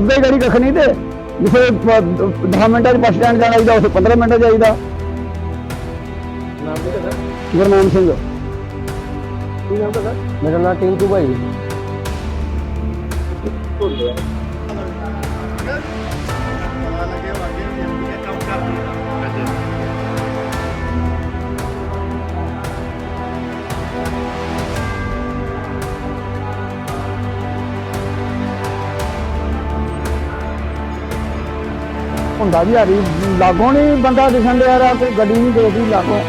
ਅੱਧੇ ਗਾੜੀ ਕੱਖ ਨਹੀਂ ਤੇ ਜਿੱਥੇ 10 ਮਿੰਟਾਂ 'ਚ ਬੱਸ ਸਟੈਂਡ ਜਾਣਾ ਚਾਹੀਦਾ ਉੱਥੇ 15 ਮਿੰਟਾਂ 'ਚ ਜਾਈਦਾ। ਨਾਮ ਕੀ ਗੁਰਨਾਮ ਸਿੰਘ। ਕੀ ਨਾਮ ਤੁਹਾਡਾ ਮੇਰਾ ਨਾਮ ਟਿੰਕੂ ਭਾਈ। ਭੁੱਲਿਆ ਹੁੰਦਾ ਵੀ ਹਰੀ, ਲਾਗੋਂ ਨਹੀਂ ਬੰਦਾ ਦਿਖਣ ਡਿਆ ਰਾ ਕੋਈ ਗੱਡੀ ਨਹੀਂ ਦੇਖਦੀ ਲਾਗੋਂ।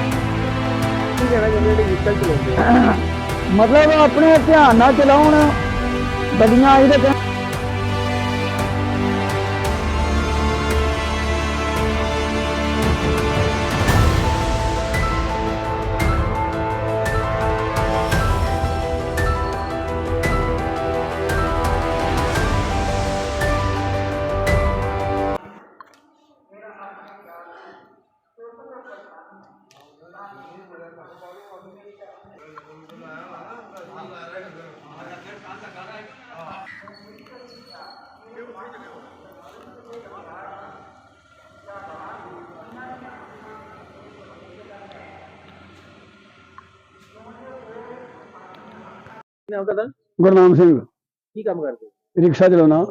ਕੀ ਕਹਿਣਾ ਚਾਹੁੰਦੇ ਜਿਹੜੇ ਵਹੀਕਲ ਚਲਾਉਂਦੇ ਆ ਮਤਲਬ ਆਪਣੇ ਧਿਆਨ ਨਾਲ ਚਲਾਉਣ, ਗੱਡੀਆਂ ਆਈ ਨਾਮ ਤੁਹਾਡਾ? ਗੁਰਨਾਮ ਸਿੰਘ। ਕੀ ਕੰਮ ਕਰਦੇ? ਰਿਕਸ਼ਾ ਚਲਾਉਣਾ।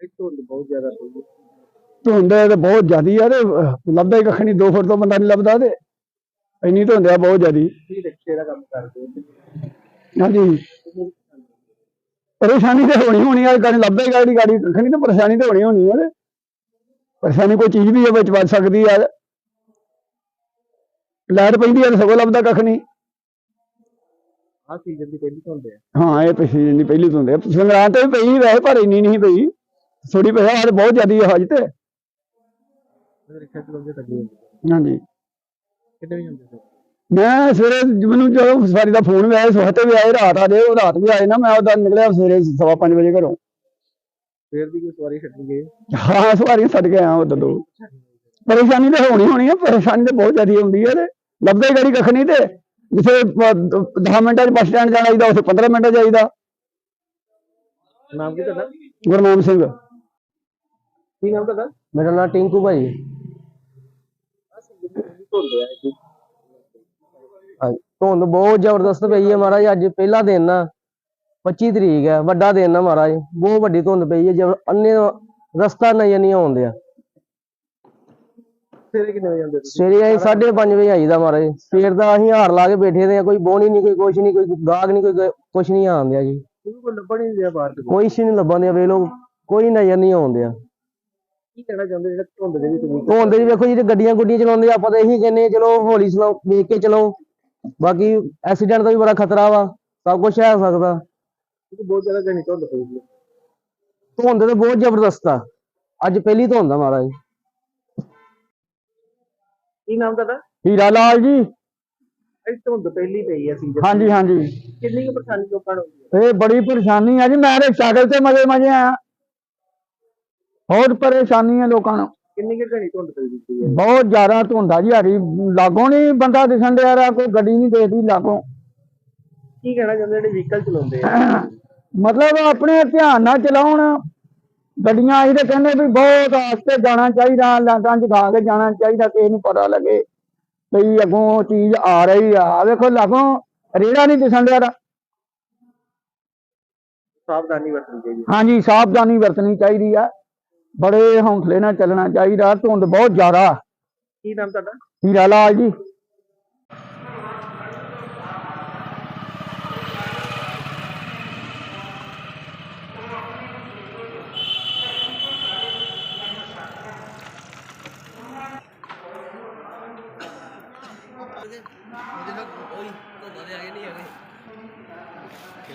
ਇਹ ਧੁੰਦ ਬਹੁਤ ਜ਼ਿਆਦਾ ਪਈ ਧੁੰਦ ਤੇ ਬਹੁਤ ਜ਼ਿਆਦੀ ਆ ਤੇ ਅਹ, ਲੱਭਦਾ ਹੀ ਕੱਖ ਨਹੀਂ 2 ਫੁੱਟ ਤੋਂ ਬੰਦਾ ਨਹੀਂ ਲੱਭਦਾ ਤੇ। ਇੰਨੀ ਧੁੰਦ ਆ ਬਹੁਤ ਜ਼ਿਆਦੀ। ਕੀ ਰਿਕਸ਼ੇ ਦਾ ਕੰਮ ਕਰਦੇ ਹੋ ਹਾਂਜੀ। ਪਰੇਸ਼ਾਨੀ ਤੇ ਹੋਣੀ ਹੋਣੀ ਆ ਗਾੜੀ ਲੱਭਦਾ ਹੀ ਗਾੜੀ ਗਾੜੀ ਕੱਖ ਨਹੀਂ ਤੇ ਪਰੇਸ਼ਾਨੀ ਤੇ ਹੋਣੀ ਹੋਣੀ ਆ ਤੇ। ਪਰੇਸ਼ਾਨੀ ਕੋਈ ਚੀਜ਼ ਵੀ ਹੈ ਵਿੱਚ ਵੱਜ ਸਕਦੀ ਆ। ਲਾਈਟ ਪੈਂਦੀ ਆ ਤੇ ਸਗੋਂ ਲੱਭਦਾ ਕੱਖ ਨਹੀਂ ਆਹ ਸੀਜ਼ਨ ਦੀ ਪਹਿਲੀ ਧੁੰਦ ਹੈ ਹਾਂ ਇਹ ਪਿਛਲੀ ਜਿੰਨੀ ਪਹਿਲੀ ਧੁੰਦ ਆ। ਸੰਗਰਾਂਦ ਤੇ ਵੀ ਪਈ ਵੈਸੇ ਪਰ ਇੰਨੀ ਨਹੀਂ ਪਈ। ਥੋੜੀ ਪਈ ਤੇ ਬਹੁਤ ਜ਼ਿਆਦੀ ਆ ਹਜ ਤੇ। ਜਦੋਂ ਰਿਕਸ਼ਾ ਚਲਾਉਂਦੇ ਤਾਂ ਹੁੰਦੀ ਹਾਂਜੀ। ਕਿੰਨੇ ਵਜੇ ਹੁੰਦੇ ਸਰ? ਮੈਂ ਸਵੇਰੇ ਮੈਨੂੰ ਜਦੋਂ ਸਵਾਰੀ ਦਾ ਫੋਨ ਆਇਆ ਸਵਖਤੇ ਵੀ ਆਏ ਰਾਤ ਆ ਜੇ ਉਹ ਰਾਤ ਵੀ ਆਏ ਨਾ ਮੈਂ ਉਹਦਾ ਨਿਕਲਿਆ ਸਵੇਰੇ ਸਵਾ ਪੰਜ ਵਜੇ ਘਰੋਂ। ਫੇਰ ਦੀ ਕੋਈ ਸਵਾਰੀ ਛੱਡੀ ਗਈ ਹਾਂ ਸਵਾਰੀਆਂ ਛੱਡ ਕੇ ਆਇਆ ਉਦੋਂ ਦੋ ਪਰੇਸ਼ਾਨੀ ਤੇ ਹੋਣੀ ਹੋਣੀ ਆ ਪਰੇਸ਼ਾਨੀ ਤੇ ਬਹੁਤ ਜ਼ਿਆਦਾ ਹੁੰਦੀ ਹੈ ਤੇ। ਲੱਭਦਾ ਹੀ ਗਾੜੀ ਕੱਖ ਨਹੀਂ ਤੇ। ਜਿੱਥੇ 10 ਮਿੰਟਾਂ 'ਚ ਬੱਸ ਸਟੈਂਡ ਜਾਣਾ ਚਾਹੀਦਾ ਉੱਥੇ 15 ਮਿੰਟਾਂ 'ਚ ਜਾਈਦਾ ਨਾਮ ਕੀ ਤੁਹਾਡਾ? ਗੁਰਨਾਮ ਸਿੰਘ। ਕੀ ਨਾਮ ਤੁਹਾਡਾ? ਮੇਰਾ ਨਾਮ ਟਿੰਕੂ ਭਾਈ। ਧੁੰਦ ਬਹੁਤ ਜ਼ਬਰਦਸਤ ਪਈ ਹੈ ਮਹਾਰਾਜ ਅੱਜ ਪਹਿਲਾ ਦਿਨ ਆ 25 ਤਰੀਕ ਹੈ ਵੱਡਾ ਦਿਨ ਆ ਮਹਾਰਾਜ ਬਹੁਤ ਵੱਡੀ ਧੁੰਦ ਪਈ ਹੈ ਜਬ ਅੰਨੇ ਰਸਤਾ ਨਜ਼ਰ ਨਹੀਂ ਆਉਂਦਿਆ ਸਵੇਰੇ ਕਿੰਨੇ ਵਜੇ ਆਉਂਦੇ ਤੁਸੀਂ? ਸਵੇਰੇ ਅਸੀਂ 5:30 ਵਜੇ ਆਈਦਾ ਮਹਾਰਾਜ ਸਵੇਰ ਦਾ ਅਸੀਂ ਹਾਰ ਲਾ ਕੇ ਬੈਠੇ ਦੇ ਆ ਕੋਈ ਬੋਣੀ ਨਹੀਂ ਕੋਈ ਕੁਛ ਨਹੀਂ ਕੋਈ ਗਾਹਕ ਨਹੀਂ ਕੋਈ ਕੁਛ ਨਹੀਂ ਆਉਂਦਿਆ ਜੀ। ਕੋਈ ਲੱਭਣ ਨਹੀਂ ਬਾਹਰ ਤੋਂ ਕੋਈ ਸੀ ਨਹੀਂ ਲੱਭਣ ਦਿਆ ਵੇ ਲੋਕ ਕੋਈ ਨਜ਼ਰ ਨਹੀਂ ਆਉਂਦਿਆ ਕੀ ਕਹਿਣਾ ਚਾਹੁੰਦੇ ਜਿਹੜੇ ਧੁੰਦ ਦੇ ਵਿੱਚ ਧੁੰਦ ਜੀ ਵੇਖੋ ਜਿਹੜੇ ਗੱਡੀਆਂ ਗੁੱਡੀਆਂ ਚਲਾਉਂਦੇ ਆਪਾਂ ਤਾਂ ਇਹੀ ਕਹਿੰਦੇ ਚਲੋ ਹੌਲੀ ਚਲਾਓ ਵੇਖ ਕੇ ਚਲਾਓ ਬਾਕੀ ਐਕਸੀਡੈਂਟ ਦਾ ਵੀ ਬੜਾ ਖਤਰਾ ਵਾ ਸਭ ਕੁਝ ਹੈ ਸਕਦਾ। ਬਹੁਤ ਜ਼ਿਆਦਾ ਘਣੀ ਧੁੰਦ ਪਈ ਧੁੰਦ ਤੇ ਬਹੁਤ ਜ਼ਬਰਦਸਤ ਆ। ਅੱਜ ਪਹਿਲੀ ਧੁੰਦ ਆ ਮਹਾਰਾਜ ਕੀ ਨਾਮ ਤੁਹਾਡਾ? ਹੀਰਾ ਲਾਲ ਜੀ। ਇਹ ਧੁੰਦ ਪਹਿਲੀ ਪਈ ਸੀਜ਼ਨ। ਹਾਂਜੀ ਹਾਂਜੀ। ਕਿੰਨੀ ਕੁ ਪਰੇਸ਼ਾਨੀ ਲੋਕਾਂ ਨੂੰ ਹੁੰਦੀ ਹੈ? ਇਹ ਬੜੀ ਪਰੇਸ਼ਾਨੀ ਆ ਜੀ ਮੈਂ ਤੇ ਸਾਈਕਲ ਤੇ ਮਜੇ ਮਜੇ ਆਇਆ। ਬਹੁਤ ਪਰੇਸ਼ਾਨੀ ਹੈ ਲੋਕਾਂ ਨੂੰ। ਕਿੰਨੀ ਕੁ ਘਣੀ ਧੁੰਦ ਪਈ ਦਿੱਤੀ ਹੈ? ਬਹੁਤ ਜ਼ਿਆਦਾ ਧੁੰਦਾ ਜੀ ਹਾਰੀ ਲਾਗੋਂ ਨਹੀਂ ਬੰਦਾ ਦਿਖਣ ਡਿਆ ਰਾ ਕੋਈ ਗੱਡੀ ਨਹੀਂ ਦੇਖਦੀ ਲਾਗੋਂ। ਕੀ ਕਹਿਣਾ ਚਾਹੁੰਦੇ ਜਿਹੜੇ ਵਹੀਕਲ ਚਲਾਉਂਦੇ ਆ? ਮਤਲਬ ਆਪਣੇ ਧਿਆਨ ਨਾਲ ਚਲਾਉਣ। ਗੱਡੀਆਂ ਆਈ ਤੇ ਕਹਿੰਦੇ ਵੀ ਬਹੁਤ ਆਸਤੇ ਜਾਣਾ ਚਾਹੀਦਾ ਲਾਗਾਂ ਚ ਕੇ ਜਾਣਾ ਚਾਹੀਦਾ ਕਿਸੇ ਨੂੰ ਪਤਾ ਲੱਗੇ ਵੀ ਅੱਗੋਂ ਚੀਜ਼ ਆ ਰਹੀ ਆ। ਆਹ ਵੇਖੋ ਲਾਗੋਂ ਰੇੜਾ ਨਹੀਂ ਦਿਸਣ ਡਿਆ ਰਾ। ਸਾਵਧਾਨੀ ਵਰਤਣੀ ਚਾਹੀਦੀ ਹਾਂਜੀ ਸਾਵਧਾਨੀ ਵਰਤਣੀ ਚਾਹੀਦੀ ਆ। ਬੜੇ ਹੌਂਸਲੇ ਨਾਲ ਚੱਲਣਾ ਚਾਹੀਦਾ ਧੁੰਦ ਬਹੁਤ ਜ਼ਿਆਦਾ। ਕੀ ਨਾਮ ਤੁਹਾਡਾ? ਹੀਰਾ ਲਾਲ ਜੀ।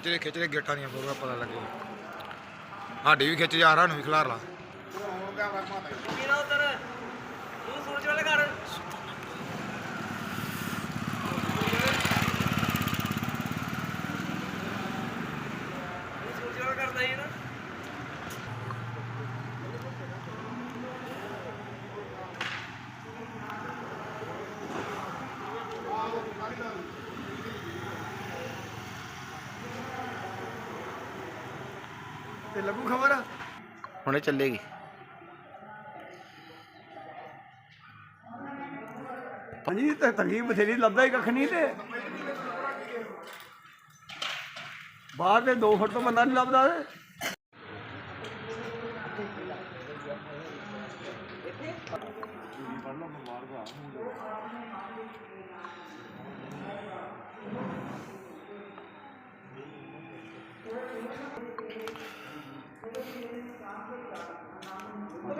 ਖਿੱਚਦੇ ਖਿੱਚਦੇ ਗੇਟਾਂ ਦੀਆਂ ਪੂਰਾ ਪਤਾ ਲੱਗੇ ਸਾਡੀ ਵੀ ਖਿੱਚ ਜਾ ਰਹਾ ਨੂੰ ਵੀ ਖਿਲਾਰ ਲਾ। ਤੇ ਲੱਗੂ ਖਬਰ? ਹੁਣੇ ਚੱਲੇਗੀ। ਹਾਂਜੀ ਤੇ ਤੰਗੀ ਬਥੇਰੀ ਲੱਭਦਾ ਹੀ ਕੱਖ ਨਹੀਂ ਤੇ। ਬਾਹਰ ਦੇ 2 ਫੁੱਟ ਤੋਂ ਬੰਦਾ ਨਹੀਂ ਲੱਭਦਾ